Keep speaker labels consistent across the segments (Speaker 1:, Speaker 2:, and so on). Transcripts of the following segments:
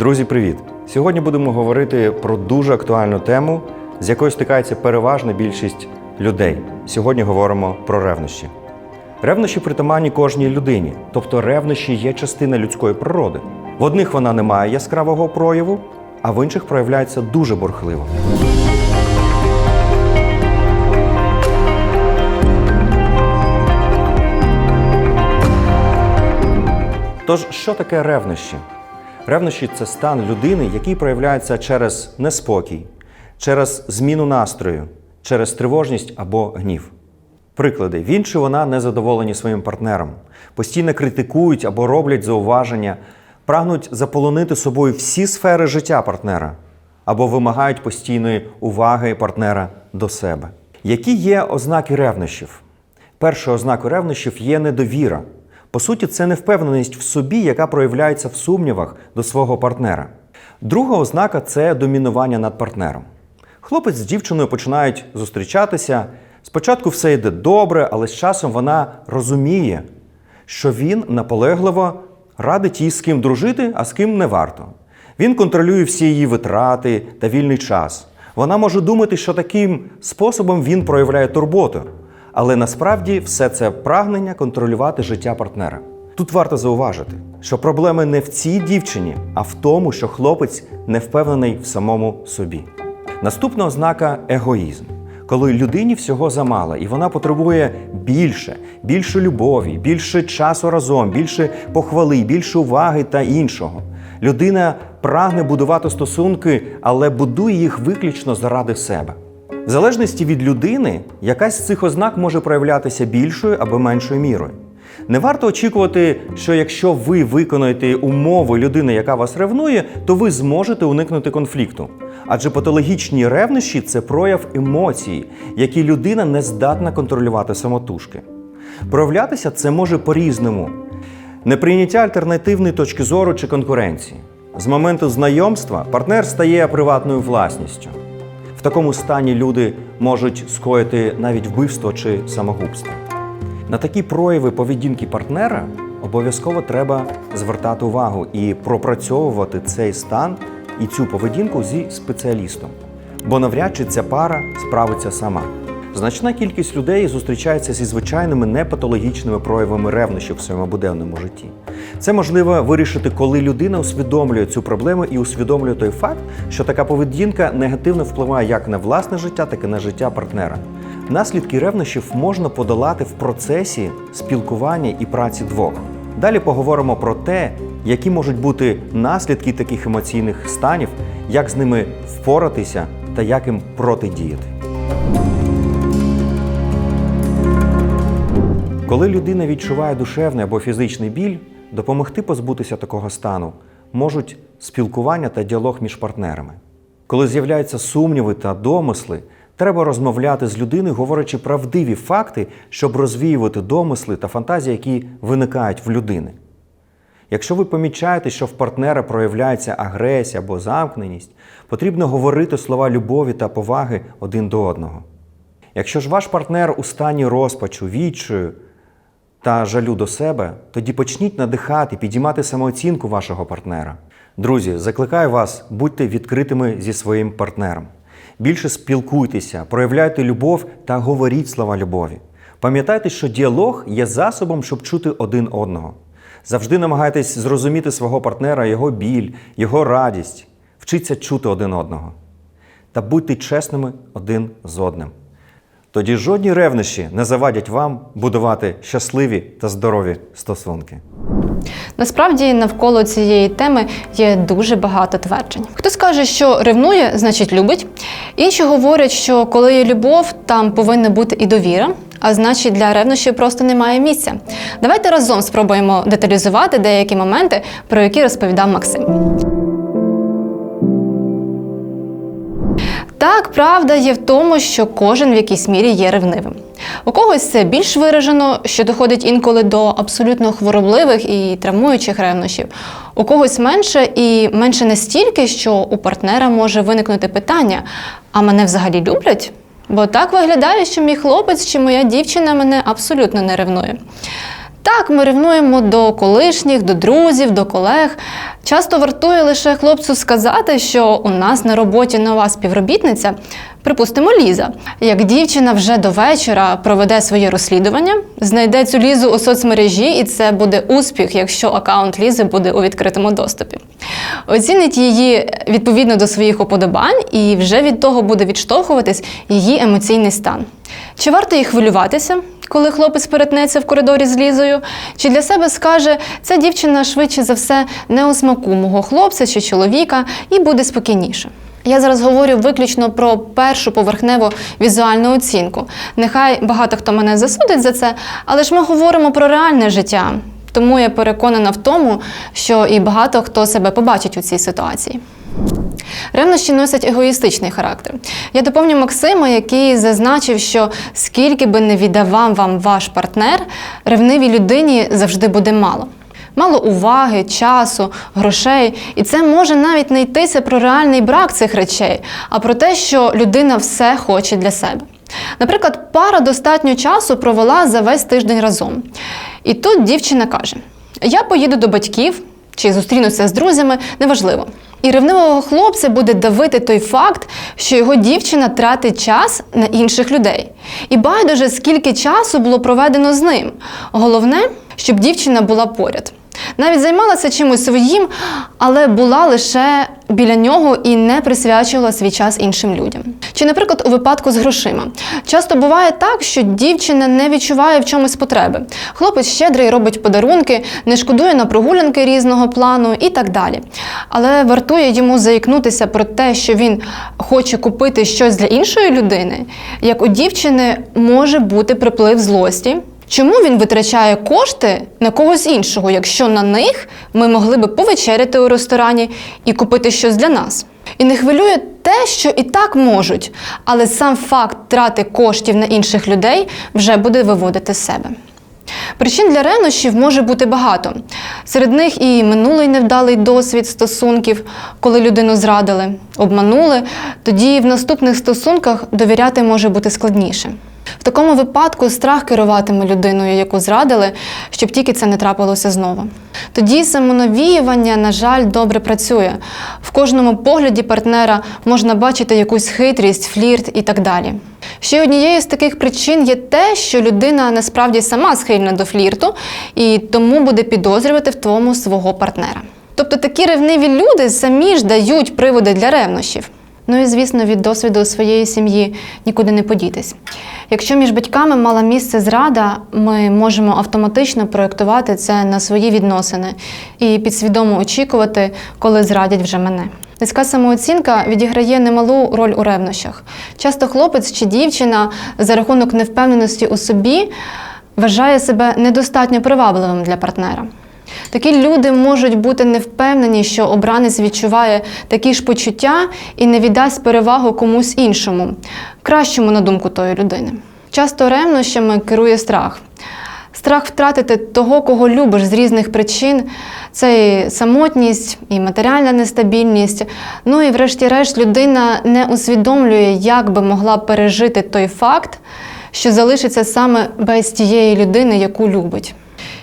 Speaker 1: Друзі, привіт! Сьогодні будемо говорити про дуже актуальну тему, з якою стикається переважна більшість людей. Сьогодні говоримо про ревнощі. Ревнощі притаманні кожній людині, тобто ревнощі є частина людської природи. В одних вона не має яскравого прояву, а в інших проявляється дуже бурхливо. Тож, що таке ревнощі? Ревнощі це стан людини, який проявляється через неспокій, через зміну настрою, через тривожність або гнів. Приклади: він чи вона не задоволені своїм партнером, постійно критикують або роблять зауваження, прагнуть заполонити собою всі сфери життя партнера або вимагають постійної уваги партнера до себе. Які є ознаки ревнощів? Першою ознакою ревнощів є недовіра. По суті, це невпевненість в собі, яка проявляється в сумнівах до свого партнера. Друга ознака це домінування над партнером. Хлопець з дівчиною починають зустрічатися. Спочатку все йде добре, але з часом вона розуміє, що він наполегливо радить їй з ким дружити, а з ким не варто. Він контролює всі її витрати та вільний час. Вона може думати, що таким способом він проявляє турботу, але насправді все це прагнення контролювати життя партнера. Тут варто зауважити, що проблеми не в цій дівчині, а в тому, що хлопець не впевнений в самому собі. Наступна ознака егоїзм. Коли людині всього замало, і вона потребує більше, більше любові, більше часу разом, більше похвали, більше уваги та іншого. Людина прагне будувати стосунки, але будує їх виключно заради себе. В залежності від людини, якась з цих ознак може проявлятися більшою або меншою мірою. Не варто очікувати, що якщо ви виконаєте умови людини, яка вас ревнує, то ви зможете уникнути конфлікту. Адже патологічні ревнощі це прояв емоцій, які людина не здатна контролювати самотужки. Проявлятися це може по-різному. Неприйняття альтернативної точки зору чи конкуренції. З моменту знайомства партнер стає приватною власністю. В такому стані люди можуть скоїти навіть вбивство чи самогубство. На такі прояви поведінки партнера обов'язково треба звертати увагу і пропрацьовувати цей стан і цю поведінку зі спеціалістом, бо навряд чи ця пара справиться сама. Значна кількість людей зустрічається зі звичайними непатологічними проявами ревнощів в своєму буденному житті. Це можливо вирішити, коли людина усвідомлює цю проблему і усвідомлює той факт, що така поведінка негативно впливає як на власне життя, так і на життя партнера. Наслідки ревнощів можна подолати в процесі спілкування і праці двох. Далі поговоримо про те, які можуть бути наслідки таких емоційних станів, як з ними впоратися та як їм протидіяти. Коли людина відчуває душевний або фізичний біль, допомогти позбутися такого стану можуть спілкування та діалог між партнерами. Коли з'являються сумніви та домисли, треба розмовляти з людиною, говорячи правдиві факти, щоб розвіювати домисли та фантазії, які виникають в людини. Якщо ви помічаєте, що в партнера проявляється агресія або замкненість, потрібно говорити слова любові та поваги один до одного. Якщо ж ваш партнер у стані розпачу, відчаю та жалю до себе, тоді почніть надихати, підіймати самооцінку вашого партнера. Друзі, закликаю вас, будьте відкритими зі своїм партнером. Більше спілкуйтеся, проявляйте любов та говоріть слова любові. Пам'ятайте, що діалог є засобом, щоб чути один одного. Завжди намагайтесь зрозуміти свого партнера, його біль, його радість. Вчіться чути один одного. Та будьте чесними один з одним. Тоді жодні ревнощі не завадять вам будувати щасливі та здорові стосунки.
Speaker 2: Насправді навколо цієї теми є дуже багато тверджень. Хтось каже, що ревнує, значить любить. Інші говорять, що коли є любов, там повинна бути і довіра. А значить, для ревнощів просто немає місця. Давайте разом спробуємо деталізувати деякі моменти, про які розповідав Максим. Так, правда є в тому, що кожен в якійсь мірі є ревнивим. У когось це більш виражено, що доходить інколи до абсолютно хворобливих і травмуючих ревнощів. У когось менше і менше настільки, що у партнера може виникнути питання: а мене взагалі люблять? Бо так виглядає, що мій хлопець чи моя дівчина мене абсолютно не ревнує. Так, ми ревнуємо до колишніх, до друзів, до колег. Часто вартує лише хлопцю сказати, що у нас на роботі нова співробітниця, припустимо, Ліза. Як дівчина вже до вечора проведе своє розслідування, знайде цю лізу у соцмережі, і це буде успіх, якщо аккаунт Лізи буде у відкритому доступі. Оцінить її відповідно до своїх уподобань, і вже від того буде відштовхуватись її емоційний стан. Чи варто їй хвилюватися, коли хлопець перетнеться в коридорі з Лізою? Чи для себе скаже, ця дівчина швидше за все не у смаку мого хлопця чи чоловіка і буде спокійніше? Я зараз говорю виключно про першу поверхневу візуальну оцінку. Нехай багато хто мене засудить за це, але ж ми говоримо про реальне життя. Тому я переконана в тому, що і багато хто себе побачить у цій ситуації. Ревнощі носять егоїстичний характер. Я доповню Максима, який зазначив, що скільки би не віддавав вам ваш партнер, ревнивій людині завжди буде мало. Мало уваги, часу, грошей, і це може навіть не йтися про реальний брак цих речей, а про те, що людина все хоче для себе. Наприклад, пара достатньо часу провела за весь тиждень разом. І тут дівчина каже: Я поїду до батьків чи зустрінуться з друзями, неважливо. І ревнивого хлопця буде давити той факт, що його дівчина тратить час на інших людей. І байдуже, скільки часу було проведено з ним. Головне, щоб дівчина була поряд. Навіть займалася чимось своїм, але була лише біля нього і не присвячувала свій час іншим людям. Чи, наприклад, у випадку з грошима. Часто буває так, що дівчина не відчуває в чомусь потреби. Хлопець щедрий робить подарунки, не шкодує на прогулянки різного плану і так далі. Але вартує йому заікнутися про те, що він хоче купити щось для іншої людини, як у дівчини може бути приплив злості. Чому він витрачає кошти на когось іншого, якщо на них ми могли би повечеряти у ресторані і купити щось для нас? І не хвилює те, що і так можуть, але сам факт трати коштів на інших людей вже буде виводити себе. Причин для ревнощів може бути багато. Серед них і минулий невдалий досвід стосунків, коли людину зрадили, обманули, тоді в наступних стосунках довіряти може бути складніше. В такому випадку страх керуватиме людиною, яку зрадили, щоб тільки це не трапилося знову. Тоді самонавіювання, на жаль, добре працює. В кожному погляді партнера можна бачити якусь хитрість, флірт і так далі. Ще однією з таких причин є те, що людина насправді сама схильна до флірту і тому буде підозрювати в тому свого партнера. Тобто такі ревниві люди самі ж дають приводи для ревнощів. Ну і звісно, від досвіду своєї сім'ї нікуди не подітись. Якщо між батьками мала місце зрада, ми можемо автоматично проєктувати це на свої відносини і підсвідомо очікувати, коли зрадять вже мене. Низька самооцінка відіграє немалу роль у ревнощах. Часто хлопець чи дівчина за рахунок невпевненості у собі вважає себе недостатньо привабливим для партнера. Такі люди можуть бути невпевнені, що обранець відчуває такі ж почуття і не віддасть перевагу комусь іншому, кращому на думку тої людини. Часто ревнощами керує страх. Страх втратити того, кого любиш з різних причин. Це і самотність, і матеріальна нестабільність. Ну і врешті-решт людина не усвідомлює, як би могла пережити той факт, що залишиться саме без тієї людини, яку любить.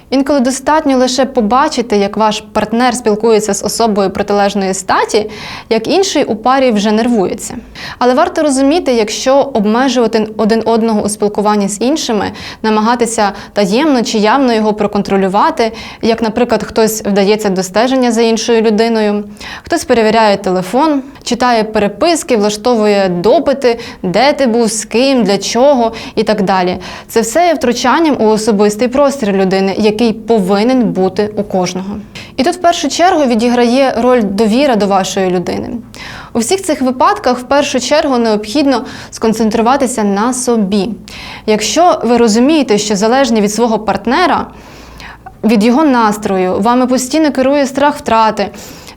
Speaker 2: Інколи достатньо лише побачити, як ваш партнер спілкується з особою протилежної статі, як інший у парі вже нервується. Але варто розуміти, якщо обмежувати один одного у спілкуванні з іншими, намагатися таємно чи явно його проконтролювати, як, наприклад, хтось вдається до стеження за іншою людиною, хтось перевіряє телефон, читає переписки, влаштовує допити, де ти був, з ким, для чого і так далі. Це все є втручанням у особистий простір людини, який повинен бути у кожного. І тут в першу чергу відіграє роль довіра до вашої людини. У всіх цих випадках в першу чергу необхідно сконцентруватися на собі. Якщо ви розумієте, що залежні від свого партнера, від його настрою, вами постійно керує страх втрати,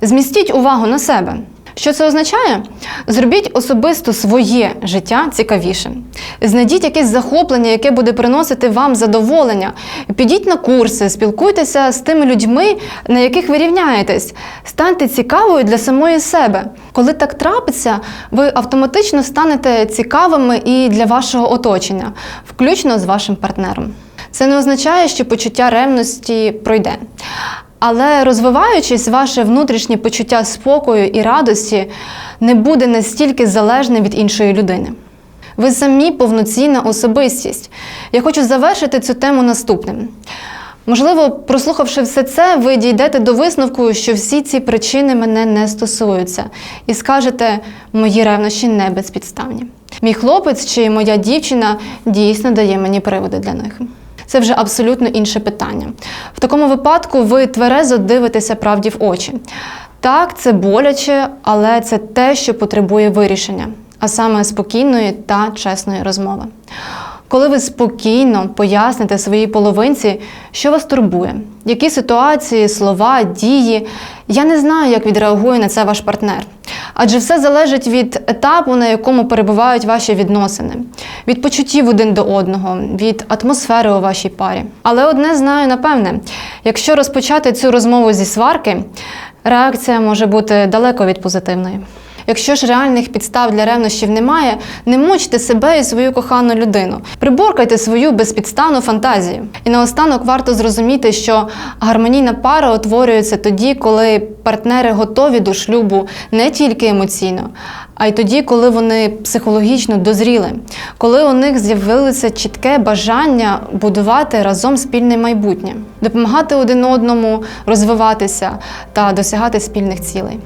Speaker 2: змістіть увагу на себе. Що це означає? Зробіть особисто своє життя цікавішим. Знайдіть якесь захоплення, яке буде приносити вам задоволення. Підіть на курси, спілкуйтеся з тими людьми, на яких ви рівняєтесь. Станьте цікавою для самої себе. Коли так трапиться, ви автоматично станете цікавими і для вашого оточення, включно з вашим партнером. Це не означає, що почуття ревності пройде. Але розвиваючись, ваше внутрішнє почуття спокою і радості не буде настільки залежне від іншої людини. Ви самі повноцінна особистість. Я хочу завершити цю тему наступним. Можливо, прослухавши все це, ви дійдете до висновку, що всі ці причини мене не стосуються, і скажете, мої ревнощі не безпідставні. Мій хлопець чи моя дівчина дійсно дає мені приводи для них. Це вже абсолютно інше питання. В такому випадку ви тверезо дивитеся правді в очі. Так, це боляче, але це те, що потребує вирішення, а саме спокійної та чесної розмови. Коли ви спокійно поясните своїй половинці, що вас турбує, які ситуації, слова, дії, я не знаю, як відреагує на це ваш партнер. Адже все залежить від етапу, на якому перебувають ваші відносини, від почуттів один до одного, від атмосфери у вашій парі. Але одне знаю напевне: якщо розпочати цю розмову зі сварки, реакція може бути далеко від позитивної. Якщо ж реальних підстав для ревнощів немає, не мучте себе і свою кохану людину. Приборкайте свою безпідставну фантазію. І наостанок варто зрозуміти, що гармонійна пара утворюється тоді, коли партнери готові до шлюбу не тільки емоційно, а й тоді, коли вони психологічно дозріли, коли у них з'явилося чітке бажання будувати разом спільне майбутнє, допомагати один одному розвиватися та досягати спільних цілей.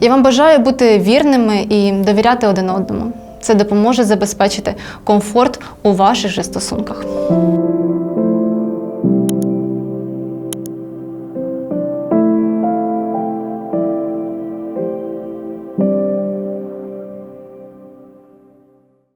Speaker 2: Я вам бажаю бути вірними і довіряти один одному. Це допоможе забезпечити комфорт у ваших же стосунках.